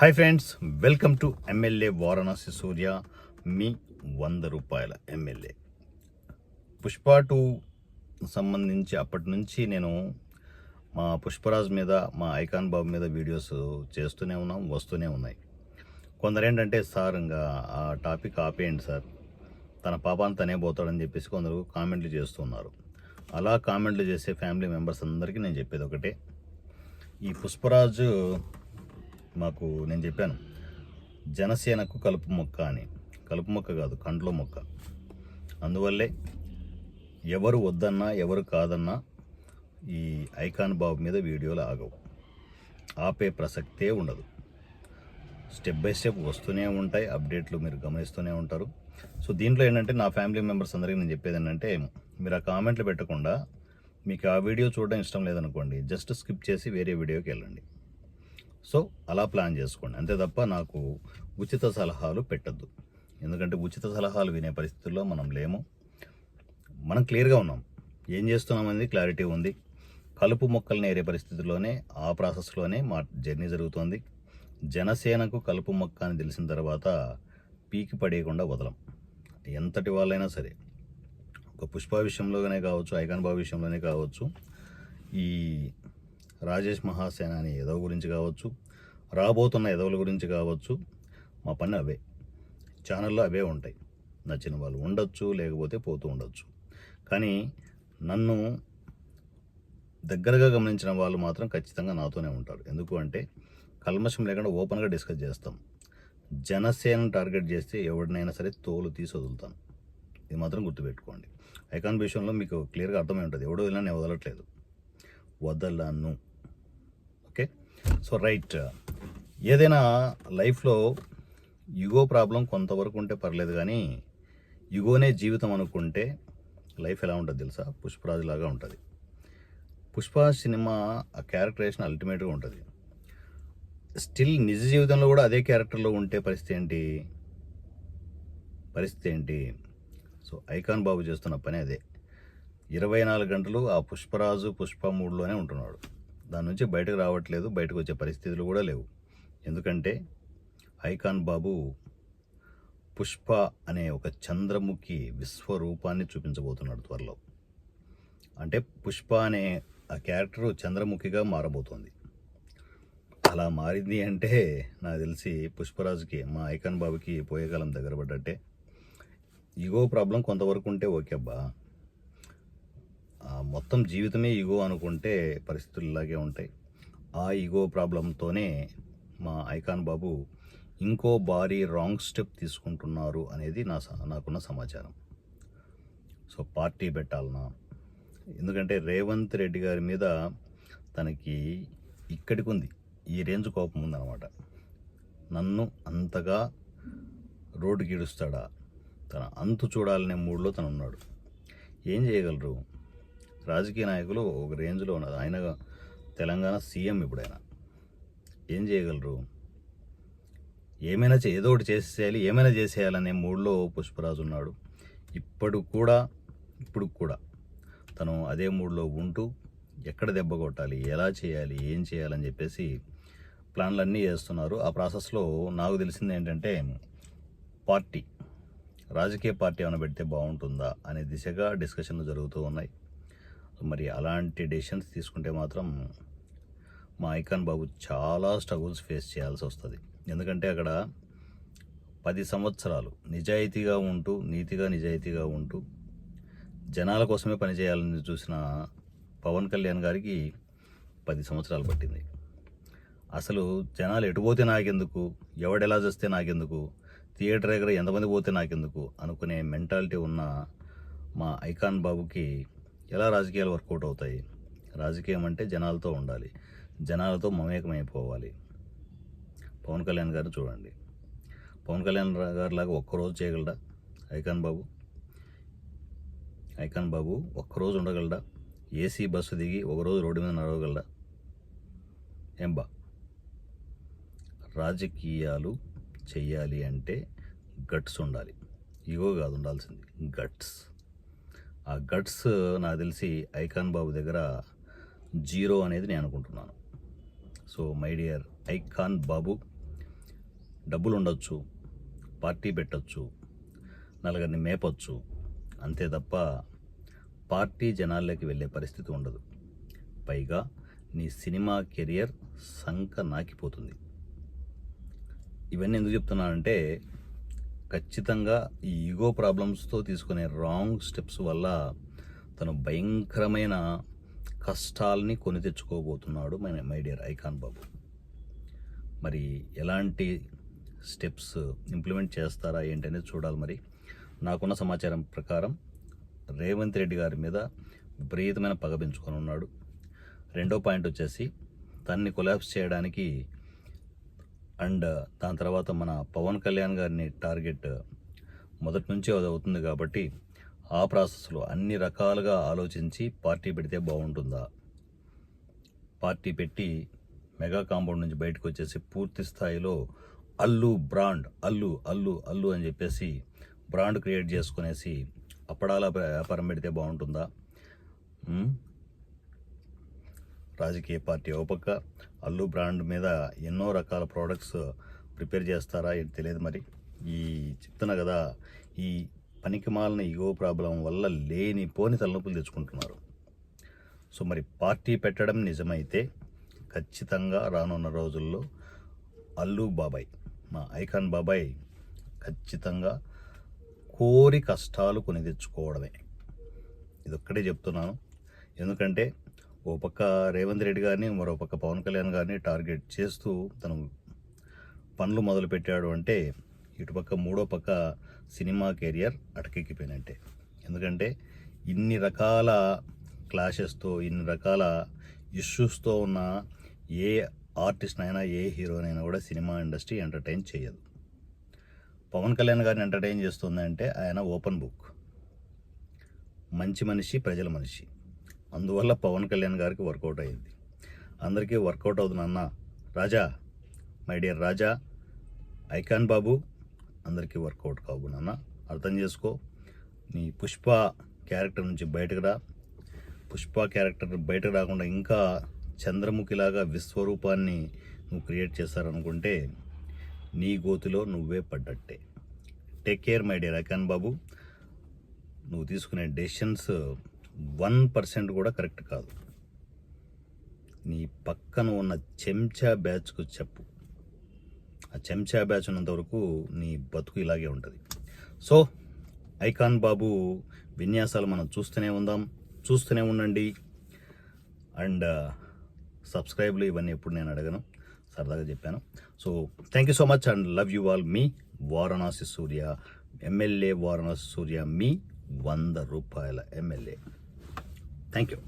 Hi friends welcome to MLA Varanasi Surya మీ వంద రూపాయల MLA Pushpa two సంబంధించి అప్పటి నుంచి నేను మా పుష్పరాజ్ మీద మా ఐకాన్ బాబు మీద వీడియోస్ చేస్తూనే ఉన్నాం వస్తూనే ఉన్నాయి. కొందరు ఏంటంటే సార్ ఇంకా ఆ టాపిక్ ఆపేయండి సార్. తన పాపాన్ని తనే పోతాడని చెప్పేసి కొందరు కామెంట్లు చేస్తున్నారు అలా కామెంట్లు చేసే ఫ్యామిలీ మెంబర్స్ అందరికీ నేను చెప్పేది ఒకటే. ఈ పుష్పరాజు మాకు నేను చెప్పాను. జనసేనకు కలుపు మొక్క అని. కలుపు మొక్క కాదు కండ్ల మొక్క. అందువల్లే ఎవరు వద్దన్నా ఎవరు కాదన్నా ఈ ఐకాన్ బాబు మీద వీడియోలు ఆగవు. ఆపే ప్రసక్తే ఉండదు. స్టెప్ బై స్టెప్ వస్తూనే ఉంటాయి అప్డేట్లు మీరు గమనిస్తూనే ఉంటారు. సో దీంట్లో ఏంటంటే నా ఫ్యామిలీ మెంబర్స్ అందరికీ నేను చెప్పేది ఏంటంటే మీరు ఆ కామెంట్లు పెట్టకుండా మీకు ఆ వీడియో చూడడం ఇష్టం లేదనుకోండి జస్ట్ స్కిప్ చేసి వేరే వీడియోకి వెళ్ళండి. సో అలా ప్లాన్ చేసుకోండి. అంతే తప్ప నాకు ఉచిత సలహాలు పెట్టద్దు. ఎందుకంటే ఉచిత సలహాలు వినే పరిస్థితుల్లో మనం లేము. మనం క్లియర్గా ఉన్నాం. ఏం చేస్తున్నాం అనేది క్లారిటీ ఉంది. కలుపు మొక్కలు నేరే పరిస్థితుల్లోనే ఆ ప్రాసెస్లోనే మా జర్నీ జరుగుతోంది. జనసేనకు కలుపు మొక్క అని తెలిసిన తర్వాత పీకి పడేయకుండా వదలం. ఎంతటి వాళ్ళైనా సరే. ఒక పుష్ప విషయంలోనే కావచ్చు ఐకాన్ బాబు విషయంలోనే కావచ్చు. ఈ రాజేష్ మహాసేన అని ఎదవ గురించి కావచ్చు రాబోతున్న ఎదవుల గురించి కావచ్చు మా పని అవే. ఛానల్లో అవే ఉంటాయి. నచ్చిన వాళ్ళు ఉండొచ్చు లేకపోతే పోతూ ఉండొచ్చు. కానీ నన్ను దగ్గరగా గమనించిన వాళ్ళు మాత్రం ఖచ్చితంగా నాతోనే ఉంటారు. ఎందుకు అంటే కల్మషం లేకుండా ఓపెన్గా డిస్కస్ చేస్తాం. జనసేన టార్గెట్ చేస్తే ఎవరినైనా సరే తోలు తీసి వదులుతాను. ఇది మాత్రం గుర్తుపెట్టుకోండి. ఐకాన్ విషయంలో మీకు క్లియర్గా అర్థమై ఉంటుంది. ఎవడో ఇలా నేను వదలట్లేదు. వదలను. So right. ఏదైనా లైఫ్లో యుగో ప్రాబ్లం కొంతవరకు ఉంటే పర్లేదు కానీ యుగోనే జీవితం అనుకుంటే లైఫ్ ఎలా ఉంటుంది తెలుసా? పుష్పరాజు లాగా ఉంటుంది. పుష్ప సినిమా ఆ క్యారెక్టరేషన్ అల్టిమేట్గా ఉంటుంది. స్టిల్ నిజ జీవితంలో కూడా అదే క్యారెక్టర్లో ఉంటే పరిస్థితి ఏంటి? పరిస్థితి ఏంటి? సో ఐకాన్ బాబు చేస్తున్న పని అదే. ఇరవై నాలుగు గంటలు ఆ పుష్పరాజు పుష్ప మూడులోనే ఉంటున్నాడు. దాని నుంచి బయటకు రావట్లేదు బయటకు వచ్చే పరిస్థితులు కూడా లేవు. ఎందుకంటే ఐకాన్ బాబు పుష్ప అనే ఒక చంద్రముఖి విశ్వరూపాన్ని చూపించబోతున్నాడు త్వరలో. అంటే పుష్ప అనే ఆ క్యారెక్టర్ చంద్రముఖిగా మారబోతోంది. అలా మారింది అంటే నాకు తెలిసి పుష్పరాజుకి మా ఐకాన్ బాబుకి పోయే కాలం దగ్గర పడ్డట్టే. ఇగో ప్రాబ్లం కొంతవరకు ఉంటే ఓకే అబ్బా. మొత్తం జీవితమే ఈగో అనుకుంటే పరిస్థితులు ఇలాగే ఉంటాయి. ఆ ఈగో ప్రాబ్లంతోనే మా ఐకాన్ బాబు ఇంకో భారీ రాంగ్ స్టెప్ తీసుకుంటున్నారు అనేది నా స- నాకున్న సమాచారం. సో పార్టీ పెట్టాలనా? ఎందుకంటే రేవంత్ రెడ్డి గారి మీద తనకి ఇక్కడికి ఉంది. ఈ రేంజ్ కోపం ఉందన్నమాట. నన్ను అంతగా రోడ్డుకి ఈడుస్తాడా తన అంతు చూడాలనే మూడ్లో తను ఉన్నాడు ఏం చేయగలరు? రాజకీయ నాయకులు ఒక రేంజ్లో ఉన్నది ఆయన తెలంగాణ సీఎం ఇప్పుడు ఆయన ఏం చేయగలరు? ఏమైనా చే ఏదో ఒకటి చేసేయాలి ఏమైనా చేసేయాలనే మూడ్లో పుష్పరాజు ఉన్నాడు. ఇప్పుడు కూడా ఇప్పుడు కూడా తను అదే మూడ్లో ఉంటూ ఎక్కడ దెబ్బ కొట్టాలి ఎలా చేయాలి ఏం చేయాలని చెప్పేసి ప్లాన్లు అన్నీ చేస్తున్నారు. ఆ ప్రాసెస్లో నాకు తెలిసింది ఏంటంటే పార్టీ రాజకీయ పార్టీ ఏమైనా పెడితే బాగుంటుందా అనే దిశగా డిస్కషన్లు జరుగుతూ ఉన్నాయి. మరి అలాంటి డెసిషన్స్ తీసుకుంటే మాత్రం మా ఐకాన్ బాబు చాలా స్ట్రగుల్స్ ఫేస్ చేయాల్సి వస్తుంది. ఎందుకంటే అక్కడ పది సంవత్సరాలు నిజాయితీగా ఉంటూ నీతిగా నిజాయితీగా ఉంటూ జనాల కోసమే పనిచేయాలని చూసిన పవన్ కళ్యాణ్ గారికి పది సంవత్సరాలు పట్టింది. అసలు జనాలు ఎటు పోతే నాకెందుకు? ఎవడెలా చేస్తే నాకెందుకు? థియేటర్ దగ్గర ఎంతమంది పోతే నాకెందుకు? అనుకునే మెంటాలిటీ ఉన్న మా ఐకాన్ బాబుకి ఎలా రాజకీయాలు వర్కౌట్ అవుతాయి? రాజకీయం అంటే జనాలతో ఉండాలి. జనాలతో మమేకమైపోవాలి. పవన్ కళ్యాణ్ గారు చూడండి. పవన్ కళ్యాణ్ గారు లాగా ఒక్కరోజు చేయగలడా? ఐకాన్ బాబు? ఐకాన్ బాబు ఒక్కరోజు ఉండగలడా? ఏసీ బస్సు దిగి ఒకరోజు రోడ్డు మీద నడవగలడా? ఏంబా? రాజకీయాలు చెయ్యాలి అంటే గట్స్ ఉండాలి. ఇగో కాదు ఉండాల్సింది. గట్స్. ఆ గట్స్ నాకు తెలిసి ఐకాన్ బాబు దగ్గర జీరో అనేది నేను అనుకుంటున్నాను. సో మై డియర్ ఐకాన్ బాబు డబ్బులు ఉండొచ్చు పార్టీ పెట్టచ్చు నలుగురిని మేపచ్చు అంతే తప్ప పార్టీ జనాల్లోకి వెళ్ళే పరిస్థితి ఉండదు. పైగా నీ సినిమా కెరియర్ సంక నాకిపోతుంది. ఇవన్నీ ఎందుకు చెప్తున్నానంటే ఖచ్చితంగా ఈ ఈగో ప్రాబ్లమ్స్తో తీసుకునే రాంగ్ స్టెప్స్ వల్ల తను భయంకరమైన కష్టాలని కొని తెచ్చుకోబోతున్నాడు మై మై డియర్ ఐకాన్ బాబు. మరి ఎలాంటి స్టెప్స్ ఇంప్లిమెంట్ చేస్తారా ఏంటనేది చూడాలి మరి. నాకున్న సమాచారం ప్రకారం రేవంత్ రెడ్డి గారి మీద విపరీతమైన పగ పెంచుకొని ఉన్నాడు. రెండో పాయింట్ వచ్చేసి తన్ని కొలాబ్స్ చేయడానికి అండ్ దాని తర్వాత మన పవన్ కళ్యాణ్ గారిని టార్గెట్ మొదటి నుంచే అది అవుతుంది కాబట్టి ఆ ప్రాసెస్లో అన్ని రకాలుగా ఆలోచించి పార్టీ పెడితే బాగుంటుందా? పార్టీ పెట్టి మెగా కాంపౌండ్ నుంచి బయటకు వచ్చేసి పూర్తి స్థాయిలో అల్లు బ్రాండ్ అల్లు అల్లు అల్లు అని చెప్పేసి బ్రాండ్ క్రియేట్ చేసుకునేసి అప్పడాల వ్యాపారం పెడితే బాగుంటుందా? రాజకీయ పార్టీ ఓపక్క అల్లు బ్రాండ్ మీద ఎన్నో రకాల ప్రోడక్ట్స్ ప్రిపేర్ చేస్తారా ఏంటి తెలియదు మరి. ఈ చెప్తున్నా కదా ఈ పనికి మాలిన ఈగో ప్రాబ్లం వల్ల లేని పోని తలనొప్పులు తెచ్చుకుంటున్నారు. సో మరి పార్టీ పెట్టడం నిజమైతే ఖచ్చితంగా రానున్న రోజుల్లో అల్లు బాబాయ్ మా ఐకాన్ బాబాయ్ ఖచ్చితంగా కోరి కష్టాలు కొని తెచ్చుకోవడమే. ఇదొక్కటే చెప్తున్నాను. ఎందుకంటే ఓ పక్క రేవంత్ రెడ్డి గారిని మరో పక్క పవన్ కళ్యాణ్ గారిని టార్గెట్ చేస్తూ తను పనులు మొదలు పెట్టాడు అంటే ఇటుపక్క మూడో పక్క సినిమా కెరియర్ అటకెక్కిపోయినట్టే ఎందుకంటే ఇన్ని రకాల క్లాషెస్తో ఇన్ని రకాల ఇష్యూస్తో ఉన్న ఏ ఆర్టిస్ట్ అయినా ఏ హీరోనైనా కూడా సినిమా ఇండస్ట్రీ ఎంటర్టైన్ చేయదు పవన్ కళ్యాణ్ గారిని ఎంటర్టైన్ చేస్తుందంటే ఆయన ఓపెన్ బుక్. మంచి మనిషి ప్రజల మనిషి. అందువల్ల పవన్ కళ్యాణ్ గారికి వర్కౌట్ అయింది. అందరికీ వర్కౌట్ అవుతుంది అన్న Raja my dear Raja icon బాబు అందరికీ వర్కౌట్ కావు నాన్న. అర్థం చేసుకో నీ పుష్ప క్యారెక్టర్ నుంచి బయటకు రా. పుష్ప క్యారెక్టర్ బయటకు రాకుండా ఇంకా చంద్రముఖిలాగా విశ్వరూపాన్ని నువ్వు క్రియేట్ చేశారనుకుంటే నీ గోతిలో నువ్వే పడ్డట్టే. Take care my dear icon బాబు. నువ్వు తీసుకునే డెసిషన్స్ వన్ పర్సెంట్ కూడా కరెక్ట్ కాదు. నీ పక్కన ఉన్న చెంచా బ్యాచ్కు చెప్పు. ఆ చెంచా బ్యాచ్ ఉన్నంత వరకు నీ బతుకు ఇలాగే ఉంటుంది. సో ఐకాన్ బాబు విన్యాసాలు మనం చూస్తూనే ఉందాం. చూస్తూనే ఉండండి. అండ్ సబ్స్క్రైబ్లు ఇవన్నీ ఎప్పుడు నేను అడగను. సరదాగా చెప్పాను. So thank you so much and love you all me Varanasi Surya MLA Varanasi Surya మీ వంద రూపాయల ఎమ్మెల్యే థ్యాంక్ యూ